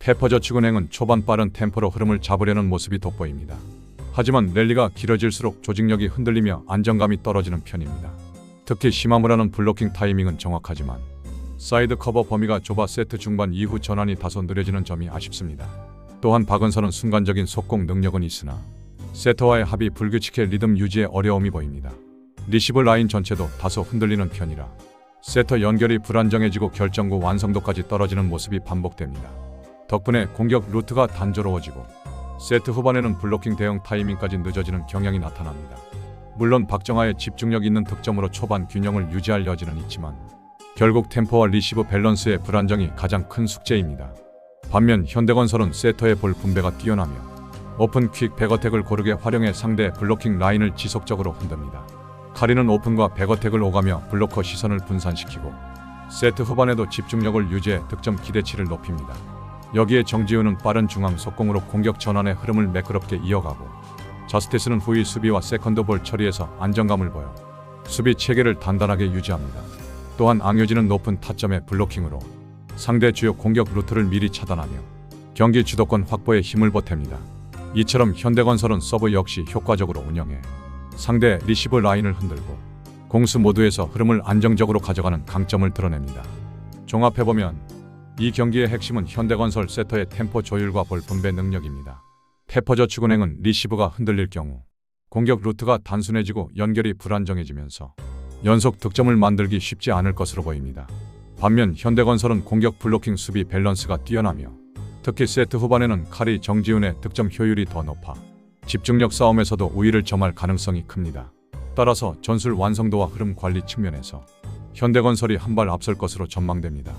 페퍼저축은행은 초반 빠른 템포로 흐름을 잡으려는 모습이 돋보입니다. 하지만 랠리가 길어질수록 조직력이 흔들리며 안정감이 떨어지는 편입니다. 특히 시마무라는 블로킹 타이밍은 정확하지만 사이드 커버 범위가 좁아 세트 중반 이후 전환이 다소 느려지는 점이 아쉽습니다. 또한 박은선은 순간적인 속공 능력은 있으나 세터와의 합이 불규칙해 리듬 유지에 어려움이 보입니다. 리시브 라인 전체도 다소 흔들리는 편이라 세터 연결이 불안정해지고 결정구 완성도까지 떨어지는 모습이 반복됩니다. 덕분에 공격 루트가 단조로워지고 세트 후반에는 블로킹 대응 타이밍까지 늦어지는 경향이 나타납니다. 물론 박정아의 집중력 있는 득점으로 초반 균형을 유지할 여지는 있지만 결국 템포와 리시브 밸런스의 불안정이 가장 큰 숙제입니다. 반면 현대건설은 세터의 볼 분배가 뛰어나며 오픈 퀵 백어택을 고르게 활용해 상대 블로킹 라인을 지속적으로 흔듭니다. 카리는 오픈과 백어택을 오가며 블로커 시선을 분산시키고 세트 후반에도 집중력을 유지해 득점 기대치를 높입니다. 여기에 정지훈은 빠른 중앙 속공으로 공격 전환의 흐름을 매끄럽게 이어가고 저스티스는 후위 수비와 세컨드 볼 처리에서 안정감을 보여 수비 체계를 단단하게 유지합니다. 또한 앙효진은 높은 타점의 블로킹으로 상대 주요 공격 루트를 미리 차단하며 경기 주도권 확보에 힘을 보탭니다. 이처럼 현대건설은 서브 역시 효과적으로 운영해 상대 리시브 라인을 흔들고 공수 모두에서 흐름을 안정적으로 가져가는 강점을 드러냅니다. 종합해보면 이 경기의 핵심은 현대건설 세터의 템포 조율과 볼 분배 능력입니다. 페퍼저축은행은 리시브가 흔들릴 경우 공격 루트가 단순해지고 연결이 불안정해지면서 연속 득점을 만들기 쉽지 않을 것으로 보입니다. 반면 현대건설은 공격 블로킹 수비 밸런스가 뛰어나며 특히 세트 후반에는 카리 정지훈의 득점 효율이 더 높아 집중력 싸움에서도 우위를 점할 가능성이 큽니다. 따라서 전술 완성도와 흐름 관리 측면에서 현대건설이 한 발 앞설 것으로 전망됩니다.